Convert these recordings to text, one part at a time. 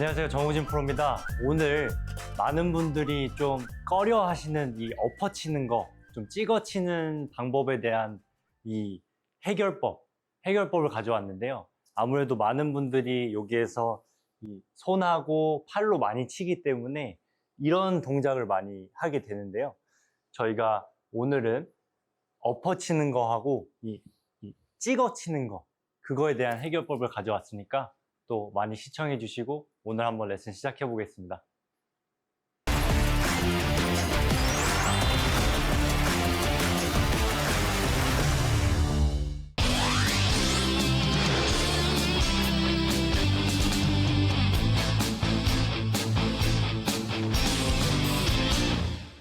안녕하세요. 정우진 프로입니다. 오늘 많은 분들이 좀 꺼려 하시는 이 엎어치는 거, 좀 찍어치는 방법에 대한 이 해결법, 해결법을 가져왔는데요. 아무래도 많은 분들이 여기에서 이 손하고 팔로 많이 치기 때문에 이런 동작을 많이 하게 되는데요. 저희가 오늘은 엎어치는 거하고 이, 이 찍어치는 거, 그거에 대한 해결법을 가져왔으니까 또 많이 시청해 주시고 오늘 한번 레슨 시작해 보겠습니다.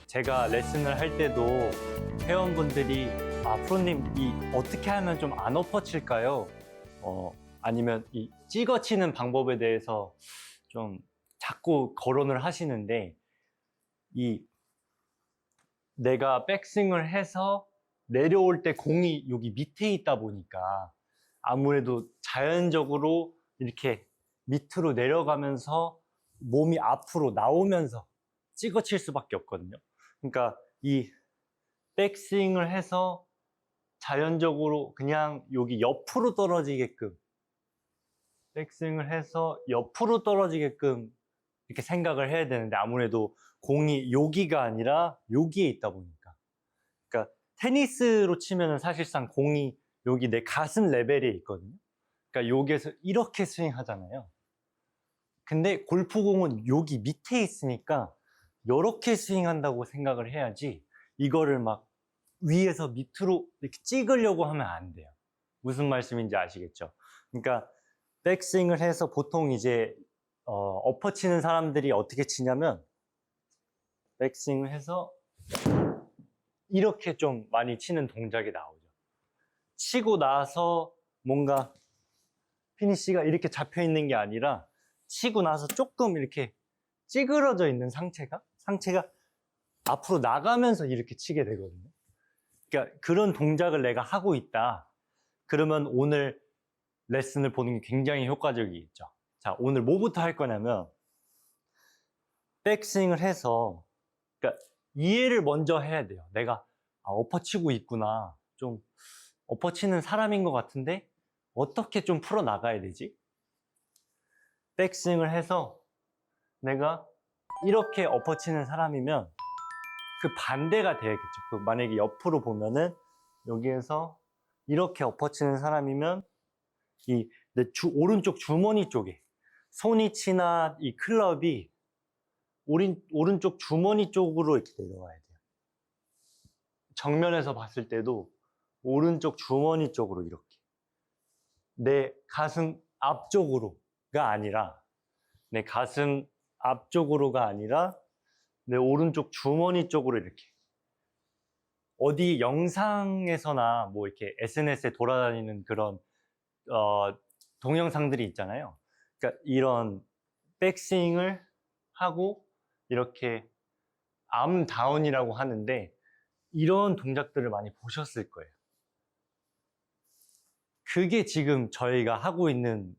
제가 레슨을 할 때도 회원분들이 아 프로님 이 어떻게 하면 좀 안 엎어칠까요? 어 아니면 이 찍어치는 방법에 대해서 좀 자꾸 거론을 하시는데 이 내가 백스윙을 해서 내려올 때 공이 여기 밑에 있다 보니까 아무래도 자연적으로 이렇게 밑으로 내려가면서 몸이 앞으로 나오면서 찍어칠 수밖에 없거든요. 그러니까 이 백스윙을 해서 자연적으로 그냥 여기 옆으로 떨어지게끔 백스윙을 해서 옆으로 떨어지게끔 이렇게 생각을 해야 되는데 아무래도 공이 여기가 아니라 여기에 있다 보니까 그러니까 테니스로 치면은 사실상 공이 여기 내 가슴 레벨에 있거든요. 그러니까 여기에서 이렇게 스윙 하잖아요. 근데 골프공은 여기 밑에 있으니까 이렇게 스윙한다고 생각을 해야지 이거를 막 위에서 밑으로 이렇게 찍으려고 하면 안 돼요. 무슨 말씀인지 아시겠죠? 그러니까 백스윙을 해서 보통 이제 어, 엎어치는 사람들이 어떻게 치냐면 백스윙을 해서 이렇게 좀 많이 치는 동작이 나오죠. 치고 나서 뭔가 피니쉬가 이렇게 잡혀 있는 게 아니라 치고 나서 조금 이렇게 찌그러져 있는 상체가 상체가 앞으로 나가면서 이렇게 치게 되거든요. 그러니까 그런 동작을 내가 하고 있다. 그러면 오늘 레슨을 보는 게 굉장히 효과적이겠죠. 자, 오늘 뭐부터 할 거냐면 백스윙을 해서 그러니까 이해를 먼저 해야 돼요. 내가 아, 엎어치고 있구나. 좀 엎어치는 사람인 것 같은데 어떻게 좀 풀어 나가야 되지? 백스윙을 해서 내가 이렇게 엎어치는 사람이면 그 반대가 돼야겠죠. 그 만약에 옆으로 보면은 여기에서 이렇게 엎어치는 사람이면 이 내 주, 오른쪽 주머니 쪽에. 손이 치나 이 클럽이 오른, 오른쪽 주머니 쪽으로 이렇게 내려와야 돼요. 정면에서 봤을 때도 오른쪽 주머니 쪽으로 이렇게. 내 가슴 앞쪽으로가 아니라 내 가슴 앞쪽으로가 아니라 내 오른쪽 주머니 쪽으로 이렇게. 어디 영상에서나 뭐 이렇게 SNS에 돌아다니는 그런 어, 동영상들이 있잖아요. 그러니까 이런 백스윙을 하고 이렇게 암 다운이라고 하는데 이런 동작들을 많이 보셨을 거예요. 그게 지금 저희가 하고 있는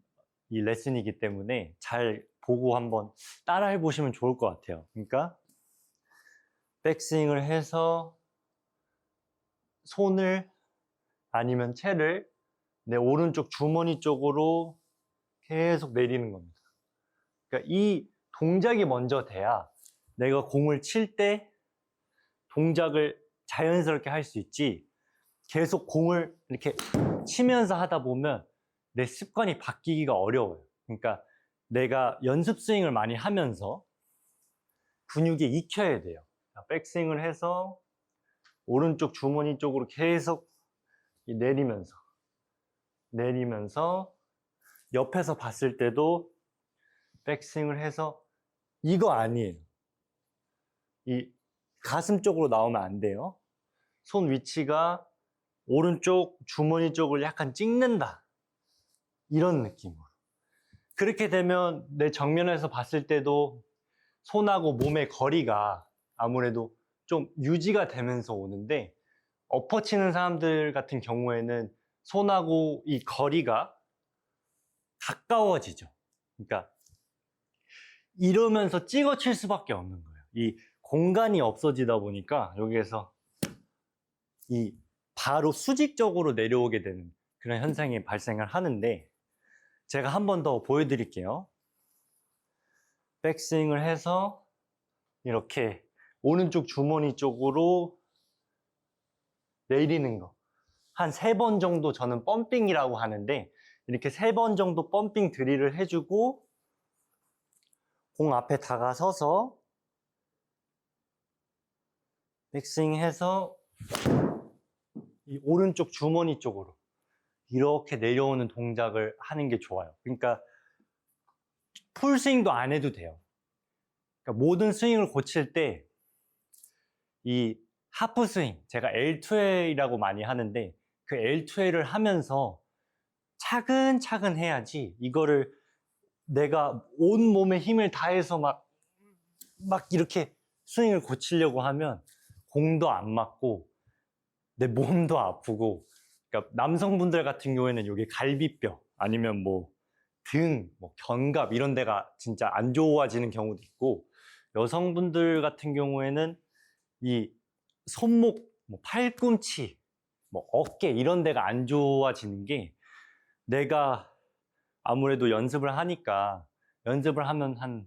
이 레슨이기 때문에 잘 보고 한번 따라해 보시면 좋을 것 같아요. 그러니까 백스윙을 해서 손을 아니면 채를 내 오른쪽 주머니 쪽으로 계속 내리는 겁니다. 그러니까 이 동작이 먼저 돼야 내가 공을 칠 때 동작을 자연스럽게 할 수 있지 계속 공을 이렇게 치면서 하다 보면 내 습관이 바뀌기가 어려워요. 그러니까 내가 연습 스윙을 많이 하면서 근육에 익혀야 돼요. 백스윙을 해서 오른쪽 주머니 쪽으로 계속 내리면서 내리면서 옆에서 봤을 때도 백스윙을 해서 이거 아니에요. 이 가슴 쪽으로 나오면 안 돼요. 손 위치가 오른쪽 주머니 쪽을 약간 찍는다. 이런 느낌으로. 그렇게 되면 내 정면에서 봤을 때도 손하고 몸의 거리가 아무래도 좀 유지가 되면서 오는데 엎어치는 사람들 같은 경우에는 손하고 이 거리가 가까워지죠. 그러니까 이러면서 찍어칠 수밖에 없는 거예요. 이 공간이 없어지다 보니까 여기에서 이 바로 수직적으로 내려오게 되는 그런 현상이 발생을 하는데 제가 한 번 더 보여드릴게요. 백스윙을 해서 이렇게 오른쪽 주머니 쪽으로 내리는 거. 한 세 번 정도 저는 펌핑이라고 하는데 이렇게 세 번 정도 펌핑 드릴을 해주고 공 앞에 다가서서 백스윙 해서 이 오른쪽 주머니 쪽으로 이렇게 내려오는 동작을 하는 게 좋아요. 그러니까 풀스윙도 안 해도 돼요. 그러니까 모든 스윙을 고칠 때 이 하프 스윙, 제가 L2A라고 많이 하는데 그 L2A를 하면서 차근차근 해야지 이거를 내가 온 몸에 힘을 다해서 막, 막 이렇게 스윙을 고치려고 하면 공도 안 맞고 내 몸도 아프고 그러니까 남성분들 같은 경우에는 여기 갈비뼈 아니면 뭐 등, 뭐 견갑 이런 데가 진짜 안 좋아지는 경우도 있고 여성분들 같은 경우에는 이 손목, 뭐 팔꿈치, 뭐 어깨 이런 데가 안 좋아지는 게 내가 아무래도 연습을 하니까 연습을 하면 한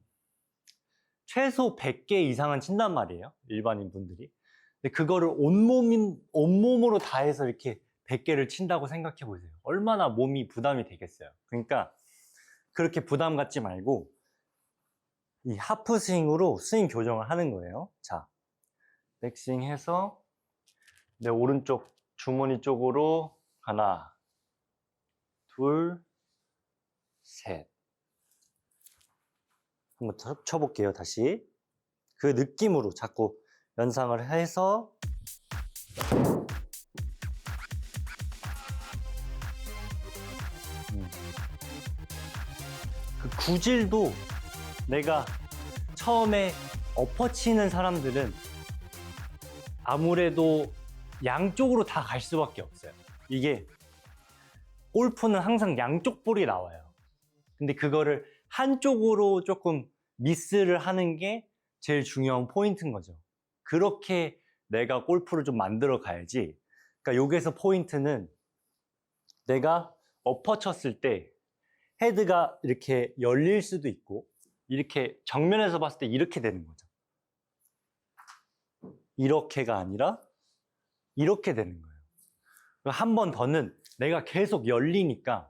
최소 100개 이상은 친단 말이에요. 일반인 분들이. 근데 그거를 온몸인, 온몸으로 다 해서 이렇게 100개를 친다고 생각해 보세요. 얼마나 몸이 부담이 되겠어요. 그러니까 그렇게 부담 갖지 말고 이 하프 스윙으로 스윙 교정을 하는 거예요. 자, 백스윙 해서 내 오른쪽 주머니 쪽으로 하나, 둘, 셋. 한번 쳐- 쳐볼게요, 다시. 그 느낌으로 자꾸 연상을 해서 음. 그 구질도 내가 처음에 엎어치는 사람들은 아무래도 양쪽으로 다 갈 수밖에 없어요. 이게 골프는 항상 양쪽 볼이 나와요. 근데 그거를 한쪽으로 조금 미스를 하는 게 제일 중요한 포인트인 거죠. 그렇게 내가 골프를 좀 만들어 가야지. 그러니까 여기서 포인트는 내가 엎어 쳤을 때 헤드가 이렇게 열릴 수도 있고 이렇게 정면에서 봤을 때 이렇게 되는 거죠. 이렇게가 아니라 이렇게 되는 거예요. 한 번 더는 내가 계속 열리니까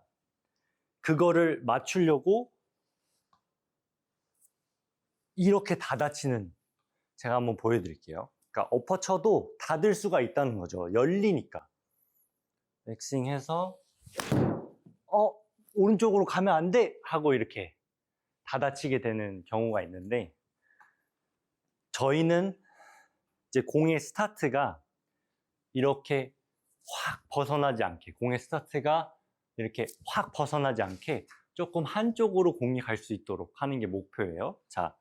그거를 맞추려고 이렇게 닫아치는 제가 한번 보여드릴게요. 그러니까 엎어쳐도 닫을 수가 있다는 거죠. 열리니까. 백스윙 해서 어 오른쪽으로 가면 안 돼! 하고 이렇게 닫아치게 되는 경우가 있는데 저희는 이제 공의 스타트가 이렇게 확 벗어나지 않게 공의 스타트가 이렇게 확 벗어나지 않게 조금 한쪽으로 공이 갈 수 있도록 하는 게 목표예요. 자,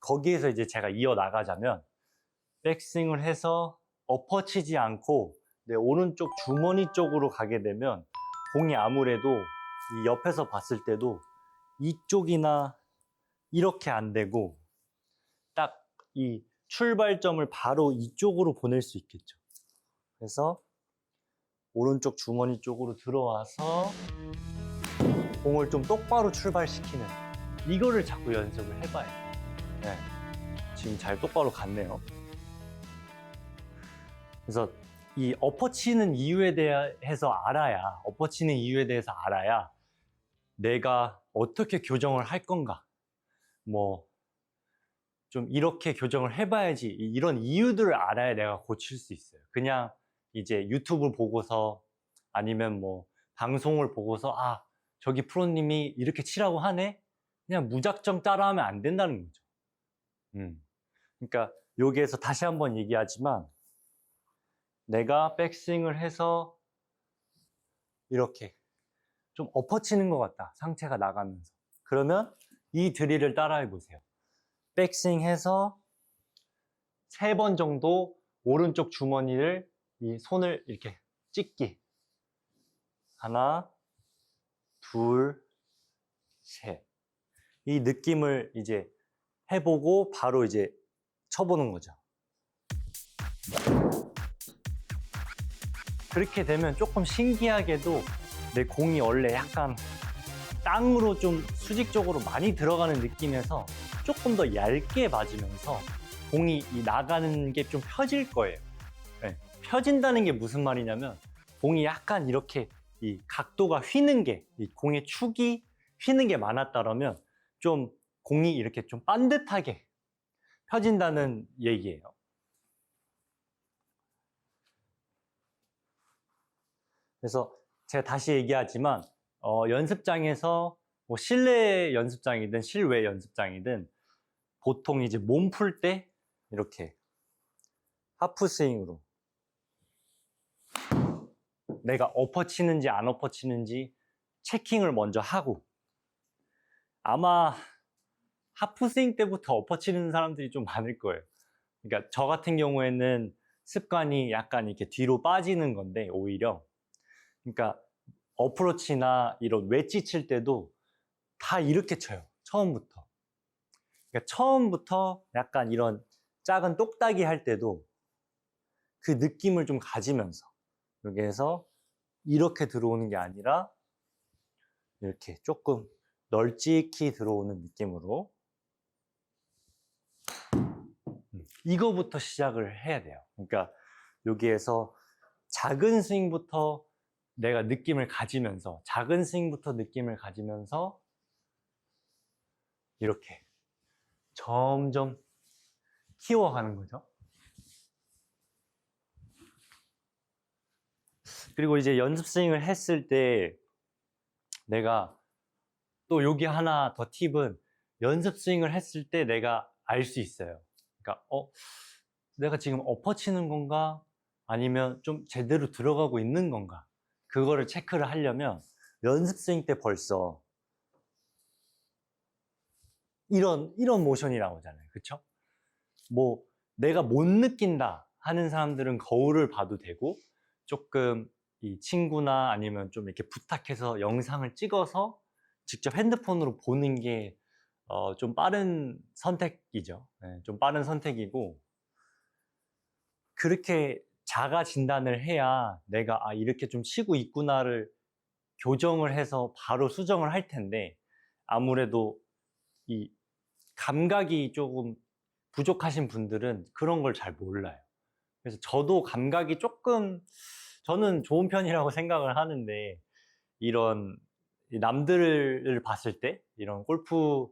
거기에서 이제 제가 이어 나가자면 백스윙을 해서 엎어치지 않고 내 오른쪽 주머니 쪽으로 가게 되면 공이 아무래도 이 옆에서 봤을 때도 이쪽이나 이렇게 안 되고 딱이 출발점을 바로 이쪽으로 보낼 수 있겠죠. 그래서 오른쪽 주머니 쪽으로 들어와서 공을 좀 똑바로 출발시키는 이거를 자꾸 연습을 해봐요. 네. 지금 잘 똑바로 갔네요. 그래서 이 엎어치는 이유에 대해서 알아야, 엎어치는 이유에 대해서 알아야 내가 어떻게 교정을 할 건가. 뭐, 좀 이렇게 교정을 해봐야지. 이- 이런 이유들을 알아야 내가 고칠 수 있어요. 그냥 이제 유튜브 보고서 아니면 뭐 방송을 보고서 아, 저기 프로님이 이렇게 치라고 하네? 그냥 무작정 따라하면 안 된다는 거죠. 음. 그러니까 여기에서 다시 한번 얘기하지만 내가 백스윙을 해서 이렇게 좀 엎어치는 것 같다. 상체가 나가면서. 그러면 이 드릴을 따라해 보세요. 백스윙 해서 세 번 정도 오른쪽 주머니를 이 손을 이렇게 찍기. 하나, 둘, 셋. 이 느낌을 이제 해보고 바로 이제 쳐보는 거죠. 그렇게 되면 조금 신기하게도 내 공이 원래 약간 땅으로 좀 수직적으로 많이 들어가는 느낌에서 조금 더 얇게 맞으면서 공이 이 나가는 게 좀 펴질 거예요. 네, 펴진다는 게 무슨 말이냐면 공이 약간 이렇게 이 각도가 휘는 게, 이 공의 축이 휘는 게 많았다면 좀 공이 이렇게 좀 반듯하게 펴진다는 얘기예요. 그래서 제가 다시 얘기하지만 어, 연습장에서 뭐 실내 연습장이든 실외 연습장이든 보통 이제 몸 풀 때 이렇게 하프 스윙으로 내가 엎어 치는지 안 엎어 치는지 체킹을 먼저 하고 아마 하프 스윙 때부터 엎어 치는 사람들이 좀 많을 거예요. 그러니까 저 같은 경우에는 습관이 약간 이렇게 뒤로 빠지는 건데 오히려 그러니까 어프로치나 이런 웨지 칠 때도 다 이렇게 쳐요. 처음부터. 그러니까 처음부터 약간 이런 작은 똑딱이 할 때도 그 느낌을 좀 가지면서 여기에서 이렇게 들어오는 게 아니라 이렇게 조금 널찍히 들어오는 느낌으로 음, 이거부터 시작을 해야 돼요. 그러니까 여기에서 작은 스윙부터 내가 느낌을 가지면서 작은 스윙부터 느낌을 가지면서 이렇게 점점 키워가는 거죠. 그리고 이제 연습 스윙을 했을 때 내가 또 여기 하나 더 팁은 연습 스윙을 했을 때 내가 알 수 있어요. 그러니까 어 내가 지금 엎어 치는 건가 아니면 좀 제대로 들어가고 있는 건가 그거를 체크를 하려면 연습 스윙 때 벌써 이런 이런 모션이 나오잖아요. 그렇죠? 뭐 내가 못 느낀다 하는 사람들은 거울을 봐도 되고 조금 이 친구나 아니면 좀 이렇게 부탁해서 영상을 찍어서 직접 핸드폰으로 보는 게 어, 좀 빠른 선택이죠. 네, 좀 빠른 선택이고 그렇게 자가 진단을 해야 내가 아 이렇게 좀 치고 있구나를 교정을 해서 바로 수정을 할 텐데 아무래도 이 감각이 조금 부족하신 분들은 그런 걸 잘 몰라요. 그래서 저도 감각이 조금 저는 좋은 편이라고 생각을 하는데 이런 남들을 봤을 때 이런 골프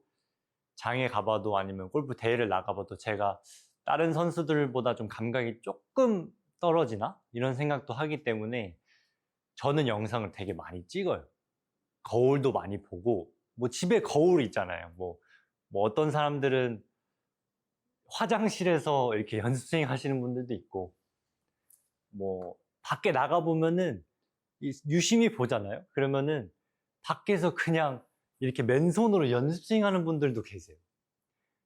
장에 가봐도 아니면 골프 대회를 나가봐도 제가 다른 선수들보다 좀 감각이 조금 떨어지나 이런 생각도 하기 때문에 저는 영상을 되게 많이 찍어요. 거울도 많이 보고 뭐 집에 거울 있잖아요. 뭐, 뭐 어떤 사람들은 화장실에서 이렇게 연습 스윙 하시는 분들도 있고 뭐 밖에 나가 보면은 유심히 보잖아요. 그러면은 밖에서 그냥 이렇게 맨손으로 연습 스윙 하는 분들도 계세요.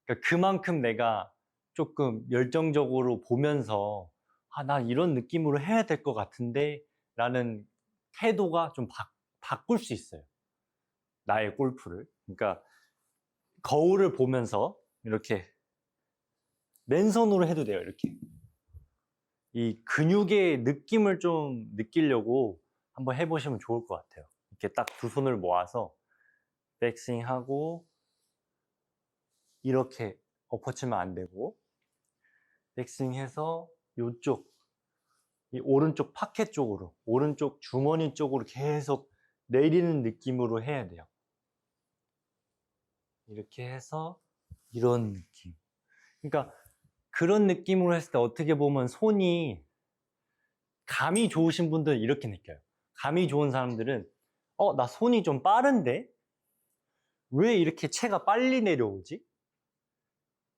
그러니까 그만큼 내가 조금 열정적으로 보면서 아, 난 이런 느낌으로 해야 될 것 같은데 라는 태도가 좀 바, 바꿀 수 있어요. 나의 골프를. 그러니까 거울을 보면서 이렇게 맨손으로 해도 돼요. 이렇게. 이 근육의 느낌을 좀 느끼려고 한번 해보시면 좋을 것 같아요. 이렇게 딱 두 손을 모아서 백스윙 하고 이렇게 엎어치면 안 되고 백스윙 해서 이쪽 이 오른쪽 파켓 쪽으로 오른쪽 주머니 쪽으로 계속 내리는 느낌으로 해야 돼요. 이렇게 해서 이런 느낌. 그러니까 그런 느낌으로 했을 때 어떻게 보면 손이 감이 좋으신 분들은 이렇게 느껴요. 감이 좋은 사람들은 어, 나 손이 좀 빠른데? 왜 이렇게 채가 빨리 내려오지?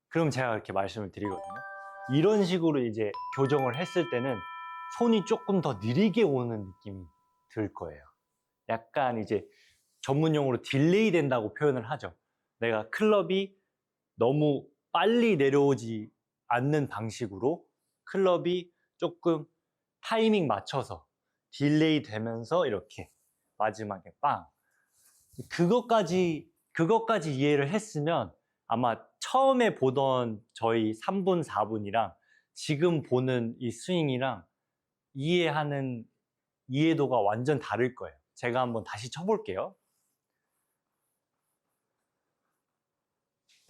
그럼 제가 이렇게 말씀을 드리거든요. 이런 식으로 이제 교정을 했을 때는 손이 조금 더 느리게 오는 느낌이 들 거예요. 약간 이제 전문용어로 딜레이 된다고 표현을 하죠. 내가 클럽이 너무 빨리 내려오지 않는 방식으로 클럽이 조금 타이밍 맞춰서 딜레이 되면서 이렇게 마지막에 빵. 그것까지 그것까지 이해를 했으면 아마 처음에 보던 저희 3분, 4분이랑 지금 보는 이 스윙이랑 이해하는 이해도가 완전 다를 거예요. 제가 한번 다시 쳐볼게요.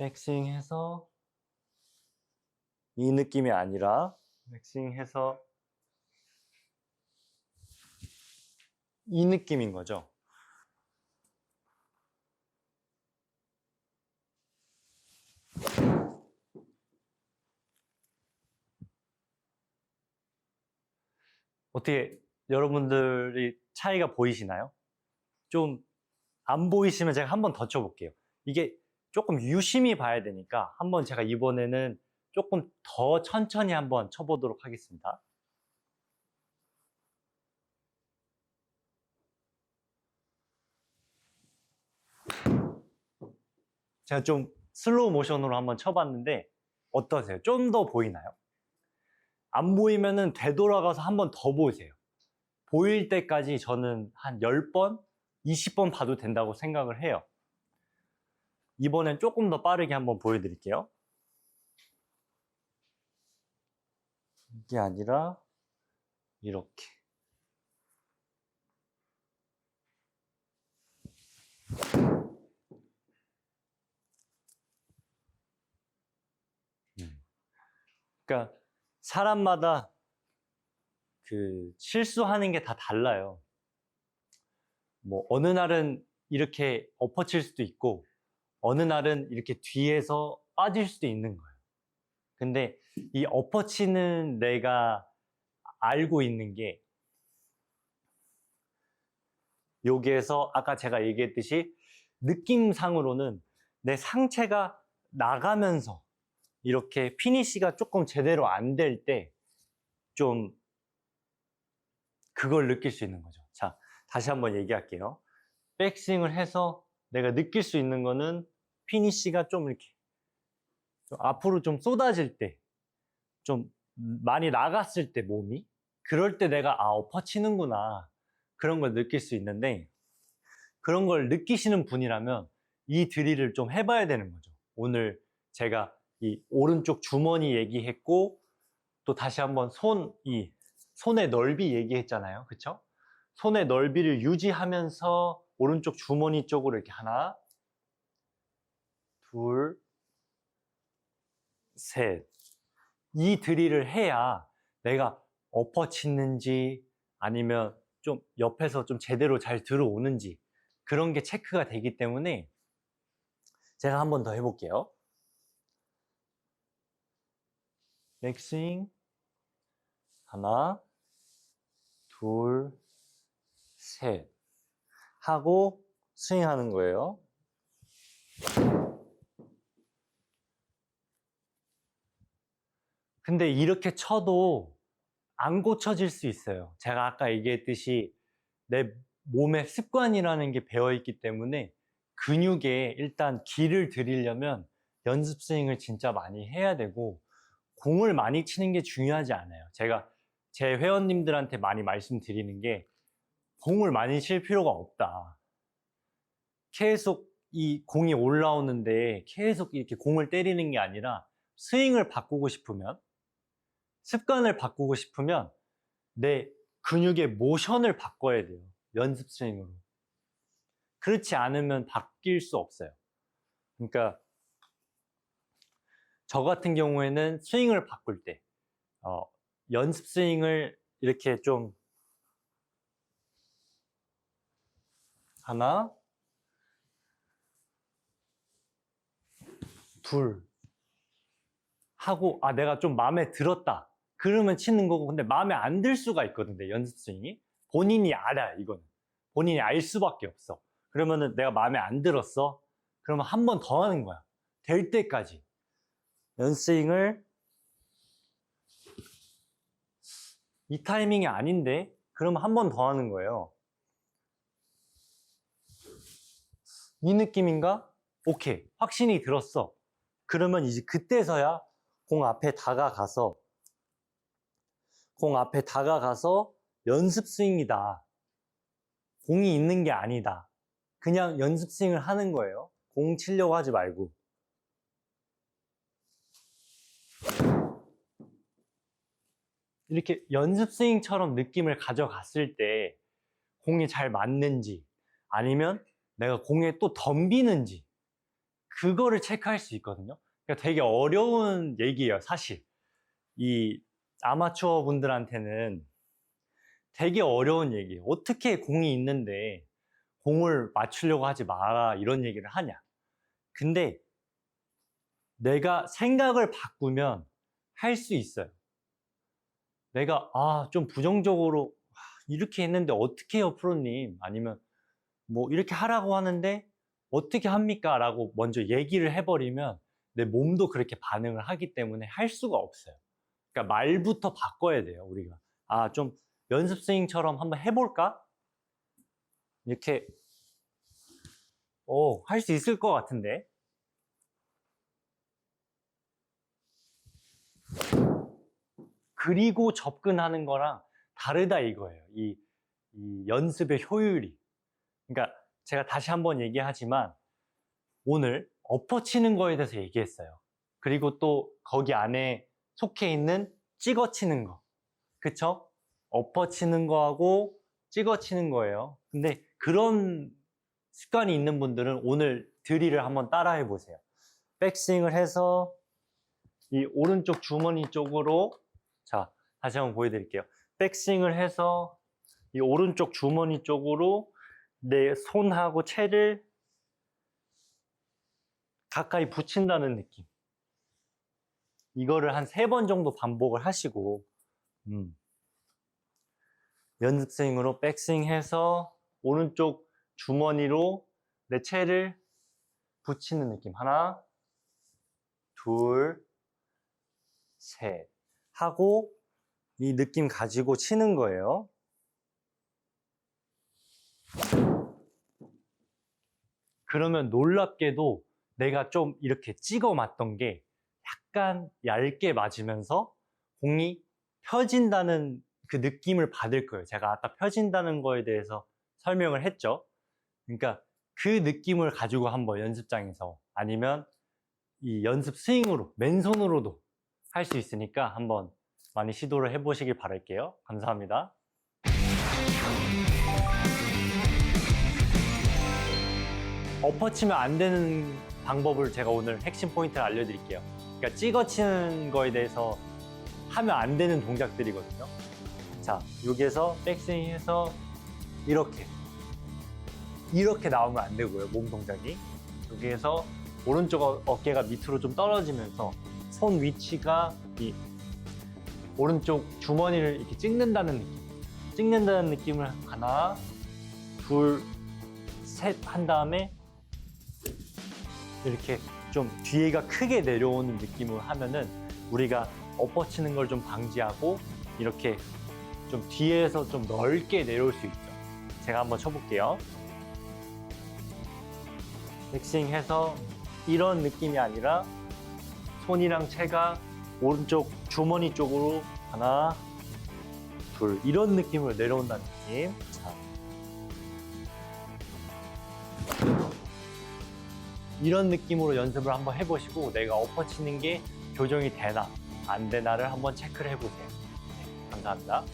백스윙 해서 이 느낌이 아니라 백스윙 해서 이 느낌인 거죠. 어떻게 여러분들이 차이가 보이시나요? 좀 안 보이시면 제가 한 번 더 쳐볼게요. 이게 조금 유심히 봐야 되니까 한번 제가 이번에는 조금 더 천천히 한번 쳐보도록 하겠습니다. 제가 좀 슬로우 모션으로 한번 쳐봤는데 어떠세요? 좀 더 보이나요? 안 보이면은 되돌아가서 한번 더 보세요. 보일 때까지 저는 한 10번, 20번 봐도 된다고 생각을 해요. 이번엔 조금 더 빠르게 한번 보여드릴게요. 이게 아니라 이렇게. 음. 그러니까 사람마다 그 실수하는 게 다 달라요. 뭐 어느 날은 이렇게 엎어칠 수도 있고 어느 날은 이렇게 뒤에서 빠질 수도 있는 거예요. 근데 이 엎어치는 내가 알고 있는 게 여기에서 아까 제가 얘기했듯이 느낌상으로는 내 상체가 나가면서 이렇게 피니시가 조금 제대로 안 될 때 좀 그걸 느낄 수 있는 거죠. 자, 다시 한번 얘기할게요. 백스윙을 해서 내가 느낄 수 있는 거는 피니시가 좀 이렇게 좀 앞으로 좀 쏟아질 때, 좀 많이 나갔을 때 몸이 그럴 때 내가 아 엎어치는구나 그런 걸 느낄 수 있는데 그런 걸 느끼시는 분이라면 이 드릴을 좀 해봐야 되는 거죠. 오늘 제가 이 오른쪽 주머니 얘기했고 또 다시 한번 손 이 손의 넓이 얘기했잖아요. 그쵸? 손의 넓이를 유지하면서 오른쪽 주머니 쪽으로 이렇게 하나 둘 셋. 이 드릴을 해야 내가 엎어치는지 아니면 좀 옆에서 좀 제대로 잘 들어오는지 그런 게 체크가 되기 때문에 제가 한 번 더 해볼게요. 백스윙 하나 둘셋 하고 스윙하는 거예요. 근데 이렇게 쳐도 안 고쳐질 수 있어요. 제가 아까 얘기했듯이 내 몸의 습관이라는 게 배어 있기 때문에 근육에 일단 기를 들이려면 연습 스윙을 진짜 많이 해야 되고 공을 많이 치는 게 중요하지 않아요. 제가 제 회원님들한테 많이 말씀드리는 게 공을 많이 칠 필요가 없다. 계속 이 공이 올라오는데 계속 이렇게 공을 때리는 게 아니라 스윙을 바꾸고 싶으면 습관을 바꾸고 싶으면 내 근육의 모션을 바꿔야 돼요. 연습 스윙으로. 그렇지 않으면 바뀔 수 없어요. 그러니까 저 같은 경우에는 스윙을 바꿀 때 어, 연습 스윙을 이렇게 좀 하나 둘. 하고 아 내가 좀 마음에 들었다. 그러면 치는 거고 근데 마음에 안 들 수가 있거든요 연습 스윙이. 본인이 알아 이거는. 본인이 알 수밖에 없어. 그러면은 내가 마음에 안 들었어? 그러면 한 번 더 하는 거야. 될 때까지. 연스윙을 이 타이밍이 아닌데 그러면 한 번 더 하는 거예요 이 느낌인가? 오케이 확신이 들었어 그러면 이제 그때서야 공 앞에 다가가서 공 앞에 다가가서 연습 스윙이다. 공이 있는 게 아니다. 그냥 연습 스윙을 하는 거예요. 공 치려고 하지 말고. 이렇게 연습 스윙처럼 느낌을 가져갔을 때 공이 잘 맞는지 아니면 내가 공에 또 덤비는지 그거를 체크할 수 있거든요. 그러니까 되게 어려운 얘기예요, 사실. 이 아마추어 분들한테는 되게 어려운 얘기예요. 어떻게 공이 있는데 공을 맞추려고 하지 마라 이런 얘기를 하냐. 근데 내가 생각을 바꾸면 할 수 있어요. 내가 아 좀 부정적으로 아, 이렇게 했는데 어떻게 해요 프로님 아니면 뭐 이렇게 하라고 하는데 어떻게 합니까? 라고 먼저 얘기를 해버리면 내 몸도 그렇게 반응을 하기 때문에 할 수가 없어요. 그러니까 말부터 바꿔야 돼요 우리가. 아 좀 연습 스윙처럼 한번 해볼까? 이렇게. 오 할 수 있을 것 같은데? 그리고 접근하는 거랑 다르다 이거예요. 이, 이 연습의 효율이. 그러니까 제가 다시 한번 얘기하지만 오늘 엎어치는 거에 대해서 얘기했어요. 그리고 또 거기 안에 속해 있는 찍어치는 거. 그쵸? 엎어치는 거하고 찍어치는 거예요. 근데 그런 습관이 있는 분들은 오늘 드릴을 한번 따라해 보세요. 백스윙을 해서 이 오른쪽 주머니 쪽으로 자, 다시 한번 보여드릴게요. 백스윙을 해서 이 오른쪽 주머니 쪽으로 내 손하고 채를 가까이 붙인다는 느낌. 이거를 한 세 번 정도 반복을 하시고, 음. 연습 스윙으로 백스윙 해서 오른쪽 주머니로 내 채를 붙이는 느낌. 하나, 둘, 셋. 하고 이 느낌 가지고 치는 거예요. 그러면 놀랍게도 내가 좀 이렇게 찍어 맞던 게 약간 얇게 맞으면서 공이 펴진다는 그 느낌을 받을 거예요. 제가 아까 펴진다는 거에 대해서 설명을 했죠. 그러니까 그 느낌을 가지고 한번 연습장에서 아니면 이 연습 스윙으로 맨손으로도 할 수 있으니까 한번 많이 시도를 해보시길 바랄게요. 감사합니다. 엎어치면 안 되는 방법을 제가 오늘 핵심 포인트를 알려드릴게요. 그러니까 찍어치는 거에 대해서 하면 안 되는 동작들이거든요. 자, 여기에서 백스윙해서 이렇게 이렇게 나오면 안 되고요. 몸 동작이 여기에서 오른쪽 어- 어깨가 밑으로 좀 떨어지면서 손 위치가 이 오른쪽 주머니를 이렇게 찍는다는 느낌. 찍는다는 느낌을 하나, 둘, 셋 한 다음에 이렇게 좀 뒤에가 크게 내려오는 느낌으로 하면은 우리가 엎어치는 걸 좀 방지하고 이렇게 좀 뒤에서 좀 넓게 내려올 수 있죠. 제가 한번 쳐볼게요. 백스윙 해서 이런 느낌이 아니라 손이랑 채가 오른쪽 주머니 쪽으로 하나, 둘 이런 느낌으로 내려온다는 느낌. 자. 이런 느낌으로 연습을 한번 해보시고 내가 엎어치는 게 교정이 되나 안 되나를 한번 체크를 해보세요. 네, 감사합니다.